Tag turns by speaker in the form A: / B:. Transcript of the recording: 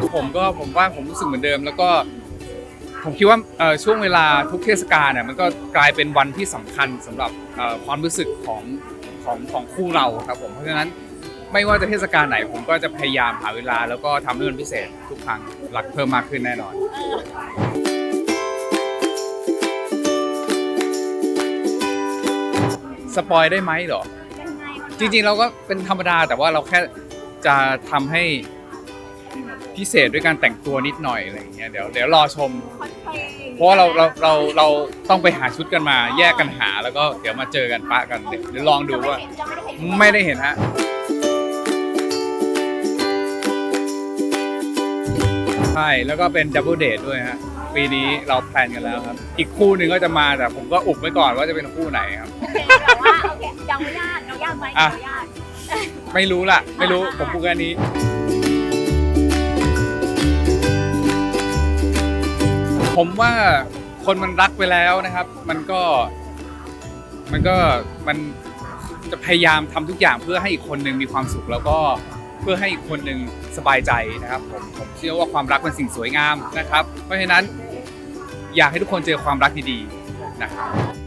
A: ก็ผมว่าผมรู้สึกเหมือนเดิม แล้วก็ผมคิดว่าเอ่อช่วงเวลาทุกเทศกาลเนี่ยมันก็กลายเป็นวันที่สำคัญสำหรับเอ่อความรู้สึกของของของคู่เราครับผมเพราะฉะนั้นไม่ว่าจะเทศกาลไหนผมก็จะพยายามหาเวลา แล้วก็ทำเรื่องพิเศษทุกครั้งรักเพิ่มมากขึ้นแน่นอนสปอยได้ไหมเหรอ
B: ยังไงมัน
A: จริงๆเราก็เป็นธรรมดาแต่ว่าเราแค่จะทำให้ พิเศษด้วยการแต่งตัวนิดหน่อยอะไรอย่างเงี้ยเดี๋ยวเดี๋ยวรอชม
B: คอนเทนต์
A: เพราะว่าเราเราเราเราต้องไปหาชุดกันมา แยกกันหาแล้วก็เดี๋ยวมาเจอกันปะกันเดี๋ยวเดี๋ยวลองดูว่า
B: ยังไม่ได้เห็น
A: ไม่ได้เห็นฮะใช่แล้วก็เป็นดับเบิลเดทด้วยฮะปีนี้เราแพลนกันแล้วครับ อีกคู่หนึ่งก็จะมาแต่ผมก็อุบไว้ก่อนว่าจะเป็นคู่ไหนครับ
B: โอเคแต่ว่าโอเคยังไม่ยากยังยากไหม
A: อะ
B: ยังยาก
A: ไม่รู้ล่ะ ไม่รู้ผมพูดแค่นี้ ผมว่าคนมันรักไปแล้วนะครับ มันก็ มันก็มันจะพยายามทำทุกอย่างเพื่อให้อีกคนหนึ่งมีความสุขแล้วก็เพื่อให้อีกคนหนึ่งสบายใจนะครับผมผมเชื่อว่าความรักเป็นสิ่งสวยงามนะครับ เพราะฉะนั้นอยากให้ทุกคนเจอความรักดีๆนะครับ